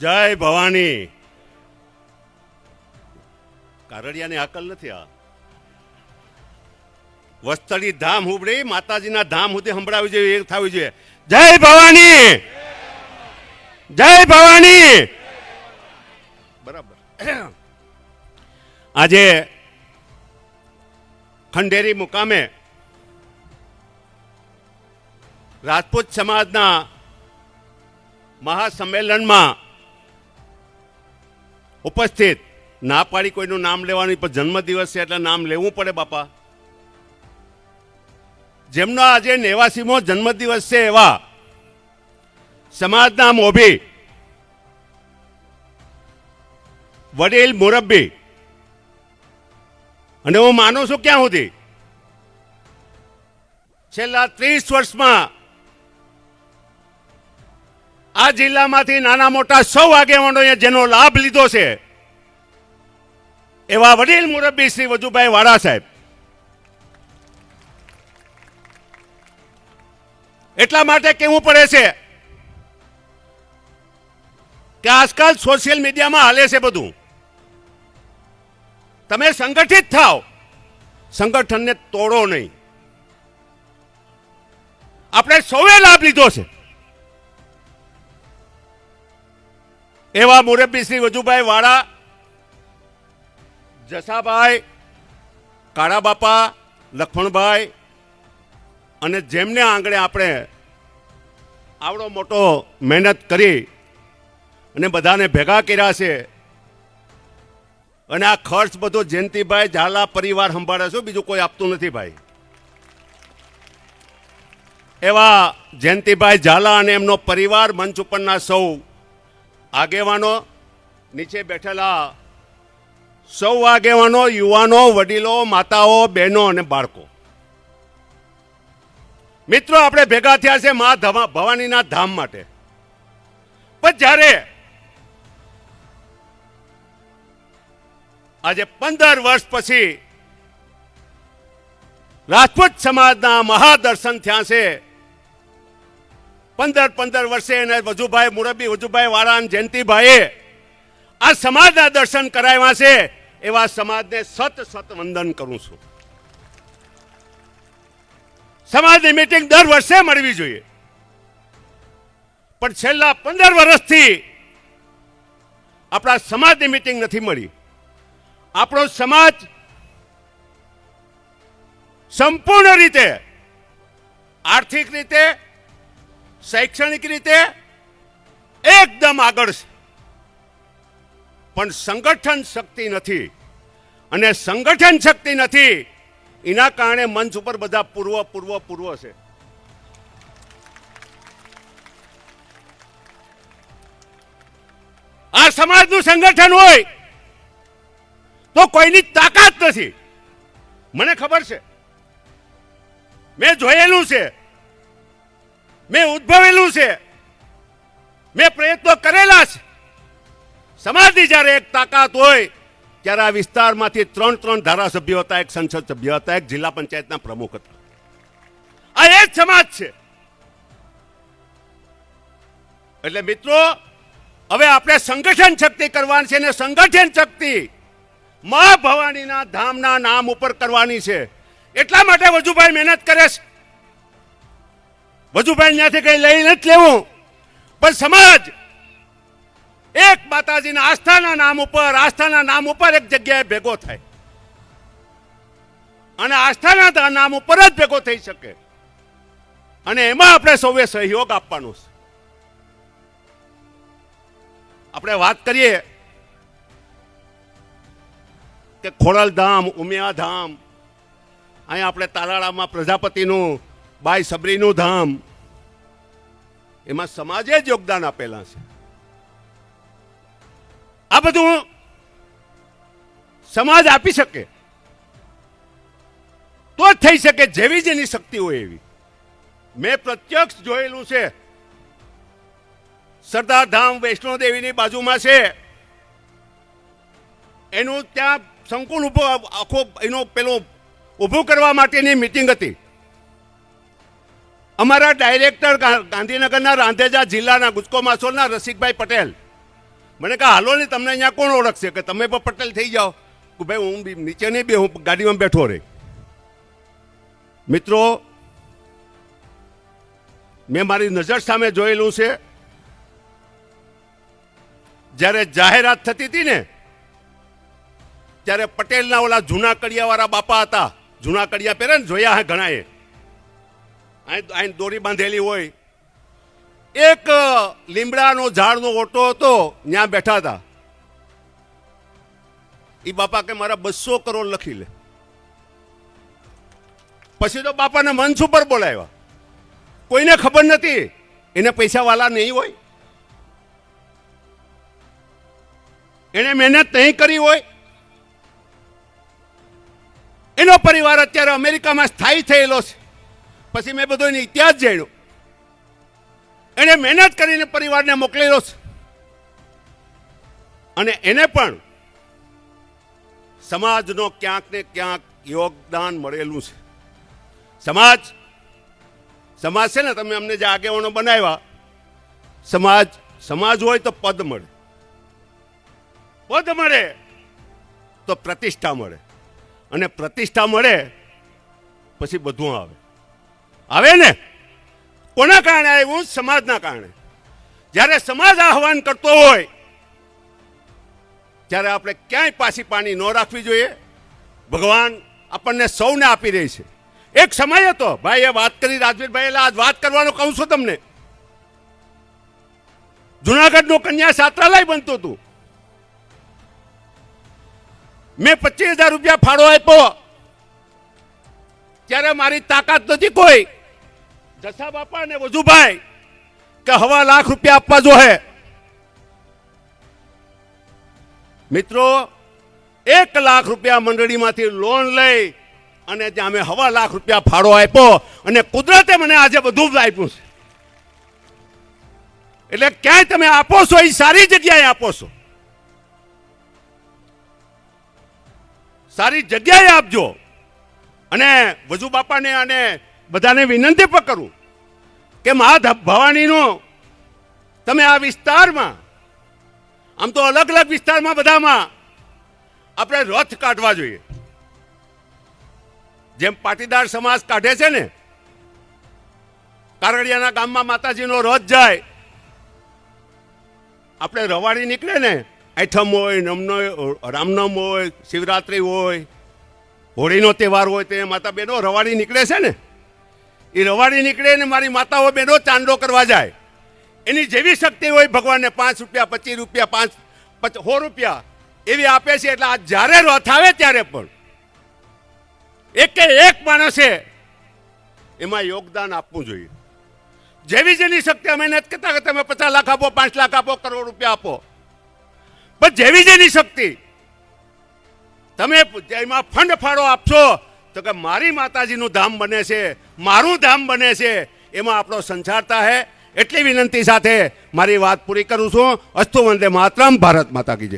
જય ભવાની. કારડિયાની અકલ નથી આ. વસ્તળી ધામ હુબડી માતાજીના ધામ સુધી સંભળાવી જોઈએ એ થવી જોઈએ. જય ભવાની. જય ભવાની. બરાબર. આજે ખંડેરી મુકામે રાજપૂત સમાજના મહાસંમેલનમાં ઉપસ્થિત. ના પાડી કોઈનું નામ લેવાનું પણ જન્મદિવસ છે એટલે નામ લેવું પડે બાપા. જેમનો આજે નેવાસીમો જન્મદિવસ છે એવા સમાજના મોભી, વડીલ મુરબ્બી, અને હું માનું છું ક્યાં સુધી? છેલ્લા ત્રીસ વર્ષમાં આ જિલ્લામાંથી નાના મોટા સૌ આગેવાનોએ જેનો લાભ લીધો છે, એવા વડીલ મુરબ્બી શ્રી વજુભાઈ વાળા સાહેબ. એટલા માટે કહેવું પડે છે કે આજકાલ સોશિયલ મીડિયામાં હાલે છે બધું. તમે સંગઠિત થાઓ સંગઠનને તોડો નહીં. આપણે સૌએ લાભ લીધો છે. એવા મુરબ્બી શ્રી વજુભાઈ વાળા, જસાભાઈ કાળા બાપા લખમણભાઈ અને જેમને આંગણે આપણે આવડો મોટો મહેનત કરી અને બધાને ભેગા કર્યા છે અને આ ખર્ચ બધો જયંતિભાઈ ઝાલા પરિવાર સંભાળે છે, બીજું કોઈ આપતું નથી ભાઈ. એવા જયંતિભાઈ ઝાલા અને એમનો પરિવાર મંચ ઉપરના સૌ આગેવાનો નીચે બેઠેલા સૌ આગેવાનો, યુવાનો, વડીલો, માતાઓ, બહેનો અને બાળકો. મિત્રો, આપણે ભેગા થયા છે મા ભવાનીના ધામ માટે. પણ જ્યારે આજે પંદર વર્ષ પછી રાજપૂત સમાજના મહાદર્શન થયા છે પંદર પંદર વર્ષે એને વજુભાઈ મુરબ્બી, વજુભાઈ વાળા જયંતિભાઈએ આ સમાજના દર્શન કરાવ્યા છે, એવા સમાજને સત સત વંદન કરું છું. સમાજની મીટિંગ દર વર્ષે મળવી જોઈએ. પણ છેલ્લા પંદર વર્ષથી આપણા સમાજની મીટિંગ નથી મળી. આપણો સમાજ સંપૂર્ણ રીતે આર્થિક રીતે શૈક્ષણિક રીતે એકદમ આગળ છે. પણ સંગઠન શક્તિ નથી. અને સંગઠન શક્તિ નથી, એના કારણે મંચ ઉપર બધા પૂર્વ પૂર્વ પૂર્વ છે. આ સમાજનું સંગઠન હોય, તો કોઈની તાકાત નથી. મને ખબર છે. મેં જોયેલું છે મેં ઉદ્ભવેલું છે. મેં પ્રયત્નો કરેલા છે. સમાજની જ્યારે એક તાકાત હોય, ત્યારે આ વિસ્તારમાંથી ત્રણ ત્રણ ધારાસભ્યો હતા, એક સંસદ સભ્ય હતા, એક જિલ્લા પંચાયતના પ્રમુખ હતા. આ એ જ સમાજ છે. એટલે મિત્રો, હવે આપણે સંગઠન શક્તિ કરવાની છે ને સંગઠન શક્તિ મા ભવાનીના ધામના નામ ઉપર કરવાની છે. એટલા માટે વજુભાઈ મહેનત કરે છે. વજુભાઈ ત્યાંથી કઈ લઈ નથી લેવું. પણ સમાજ, એક માતાજીના આસ્થાના નામ ઉપર, આસ્થાના નામ ઉપર એક જગ્યાએ ભેગો થાય. અને આસ્થાના નામ ઉપર જ ભેગો થઈ શકે. અને એમાં આપણે સૌએ સહયોગ આપવાનો છે. આપણે વાત કરીએ કે ખોડલધામ, ઉમિયાધામ, અહીંયા આપણે તાલાળામાં પ્રજાપતિનું બાઈ સબરીનું ધામ. એમાં સમાજે જ યોગદાન આપેલા છે. આ બધું સમાજ આપી શકે. તો જ થઈ શકે જેવી જેની શક્તિ હોય એવી. મેં પ્રત્યક્ષ જોયેલું છે. સરદાર ધામ વૈષ્ણો દેવીની બાજુમાં છે. એનું ત્યાં સંકુલ ઊભો આખો એનો પેલો ઊભું કરવા માટેની મિટિંગ હતી. અમારા ડાયરેક્ટર ગાંધીનગરના રાંધેજા જિલ્લાના ગુજકો માસોલના રસિકભાઈ પટેલ. મને કહે, હાલો ને, તમને અહીંયા કોણ ઓળખશે? કે, તમે પણ પટેલ થઈ જાઓ. કે, ભાઈ, હું નીચે નહીં બે, હું ગાડીમાં બેઠો રહી મિત્રો, મેં મારી નજર સામે જોયેલું છે. જ્યારે જાહેરાત થતી હતી ને, ત્યારે પટેલના ઓલા જૂના કડિયાવાળા બાપા હતા. જૂના કડિયા પહેરે ને જોયા હે ઘણાએ. અહીં દોરી બાંધેલી હોય. એક લીમડાનો ઝાડનો ઓટો હતો ત્યાં બેઠા હતા. એ બાપા કે મારા બસો કરોડ લખી લે. પછી તો બાપાને મંચ ઉપર બોલાવ્યા? કોઈને ખબર નથી? એને પૈસાવાળા નહીં હોય? એને મહેનત નહીં કરી હોય? એનો પરિવાર અત્યારે અમેરિકામાં સ્થાયી થયેલો છે. પછી મેં બધો એનો ઇતિહાસ જાણ્યો. એણે મહેનત કરીને પરિવારને મોકલેલો છે. અને એને પણ સમાજનો ક્યાંક ને ક્યાંક યોગદાન મળેલું છે. સમાજ સમાજ છે ને, તમે અમને જે આગેવાનો બનાવ્યા, સમાજ સમાજ હોય તો પદ મળે. પદ મળે તો પ્રતિષ્ઠા મળે. અને પ્રતિષ્ઠા મળે, પછી બધું આવે. આવે ને? કોના કારણે આવ્યું? સમાજના કારણે. જ્યારે સમાજ આહવાન કરતો હોય, ત્યારે આપણે ક્યાંય પાછી પાણી ન રાખવી જોઈએ. ભગવાન આપણને સૌને આપી રહી છે. એક સમય હતો ભાઈ એ વાત કરી રાજવીરભાઈ એટલે આજ વાત કરવાનું કહું છું તમને. જુનાગઢનું કન્યા છાત્રાલય બનતું હતું. મેં પચીસ હજાર રૂપિયા ફાળો આપ્યો. ત્યારે મારી તાકાત નથી કોઈ. જસા બાપા ને વજુભાઈ કે હવા લાખ રૂપિયા આપવા જોઈએ મિત્રો, એક લાખ રૂપિયા મંડળીમાંથી લોન લઈ અને ત્યાં અમે હવા લાખ રૂપિયા ફાળો આપ્યો અને કુદરતે મને આજે બધું જ આપ્યું છે. એટલે ક્યાંય તમે આપો છો, એ સારી જગ્યાએ આપો છો. સારી જગ્યાએ આપજો. અને વજુ બાપાને અને બધાને વિનંતી પણ કરું કે મા ભવાનીનો તમે આ વિસ્તારમાં, આમ તો અલગ અલગ વિસ્તારમાં બધામાં આપણે રથ કાઢવા જોઈએ. જેમ પાટીદાર સમાજ કાઢે છે ને, કારડિયાના ગામમાં માતાજીનો રથ જાય, આપણે રવાડી નીકળે ને આઠમ હોય, નમનો રામનમ હોય, શિવરાત્રિ હોય, હોળીનો તહેવાર હોય, તે માતા બહેનો રવાડી નીકળે છે ને. એ રવાડી નીકળે ને મારી માતાઓ બહેનો ચાંદો કરવા જાય. એની જેવી શક્તિ હોય ભગવાનને પાંચ રૂપિયા, પચીસ રૂપિયા, પાંચ સો રૂપિયા એવી આપે છે એટલે આ જ્યારે રથ આવે ત્યારે પણ. એકે એક માણસે એમાં યોગદાન આપવું જોઈએ. જેવી જેની શક્તિ અમે નથી કહેતા કે તમે પચાસ લાખ આપો, પાંચ લાખ આપો, કરોડ રૂપિયા આપો. પણ જેવી જેની શક્તિ તમે એમાં ફંડ ફાળો આપશો તો કે મારી માતાજીનું ધામ બને છે, મારું ધામ બને છે, એમાં આપણો સંસારતા હે, એટલી વિનંતી સાથે મારી વાત પૂરી કરું છું. અસ્તુ વંદે માતરમ, ભારત માતા કી